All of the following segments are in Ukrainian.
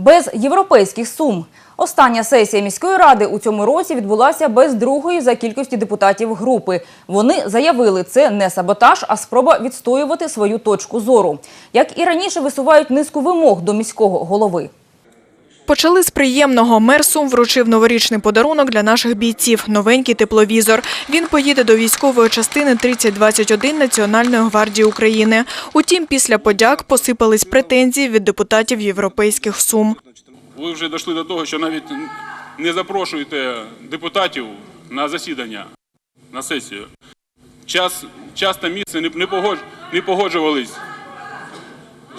Без європейських сум. Остання сесія міської ради у цьому році відбулася без другої за кількості депутатів групи. Вони заявили, це не саботаж, а спроба відстоювати свою точку зору. Як і раніше висувають низку вимог до міського голови. Почали з приємного. Мер Сум вручив новорічний подарунок для наших бійців – новенький тепловізор. Він поїде до військової частини 3021 Національної гвардії України. Утім, після подяк посипались претензії від депутатів європейських Сум. Ви вже дійшли до того, що навіть не запрошуєте депутатів на засідання, на сесію. Час, час та місце не, погоджувались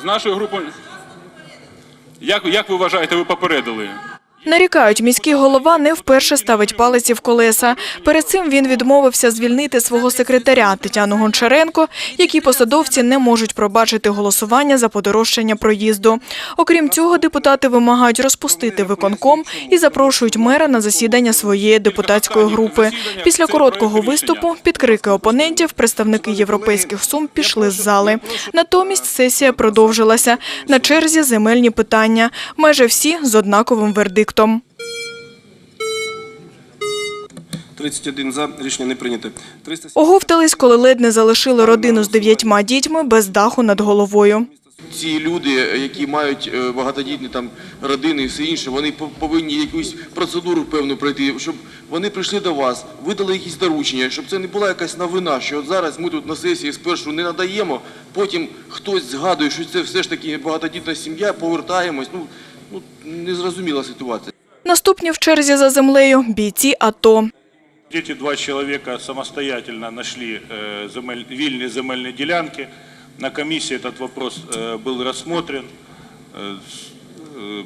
з нашою групою. Як, як ви вважаєте, ви попередили? Нарікають, міський голова не вперше ставить палиці в колеса. Перед цим він відмовився звільнити свого секретаря Тетяну Гончаренко, які посадовці не можуть пробачити голосування за подорожчання проїзду. Окрім цього, депутати вимагають розпустити виконком і запрошують мера на засідання своєї депутатської групи. Після короткого виступу під крики опонентів представники європейських сум пішли з зали. Натомість сесія продовжилася. На черзі земельні питання. Майже всі з однаковим вердиктом. 31 за. Рішення не прийнято. 300... Оговтались, коли ледь не залишили родину з дев'ятьма дітьми без даху над головою. Ці люди, які мають е, багатодітні там родини і все інше, вони пов- повинні якусь процедуру певну пройти, щоб вони прийшли до вас, видали якісь доручення, щоб це не була якась новина, що от зараз ми тут на сесії спершу не надаємо, потім хтось згадує, що це все ж таки багатодітна сім'я, повертаємось. Ну, ну незрозуміла ситуація. Наступні в черзі за землею – бійці АТО. Эти два человека самостоятельно нашли э, земель, вильные земельные делянки. На комиссии этот вопрос э, был рассмотрен. Э, с- э,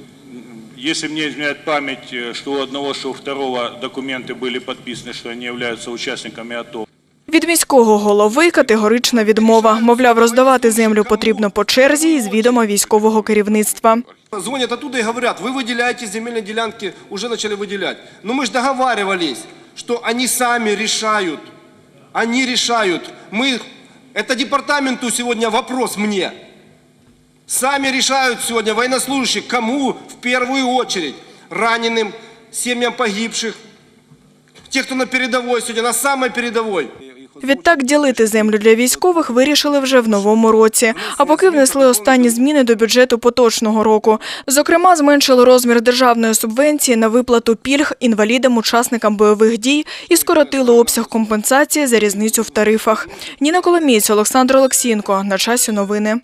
Если мне изменяет память, э, что у одного, что у второго документы были подписаны, что они являются участниками АТО. Від міського голови категорична відмова. Мовляв, роздавати землю потрібно по черзі і з відома військового керівництва. Звонят оттуда и говорят, вы выделяете земельные делянки, уже начали выделять. Но мы же договаривались, что они сами решают. Они решают. Мы, это департаменту сегодня вопрос мне. Сами решают сегодня военнослужащих, кому в первую очередь. Раненым, семьям погибших. Те, кто на передовой сегодня, на самой передовой. Відтак ділити землю для військових вирішили вже в новому році. А поки внесли останні зміни до бюджету поточного року. Зокрема, зменшили розмір державної субвенції на виплату пільг інвалідам-учасникам бойових дій і скоротили обсяг компенсації за різницю в тарифах. Ніна Коломієць, Олександр Олексінко На часі новини.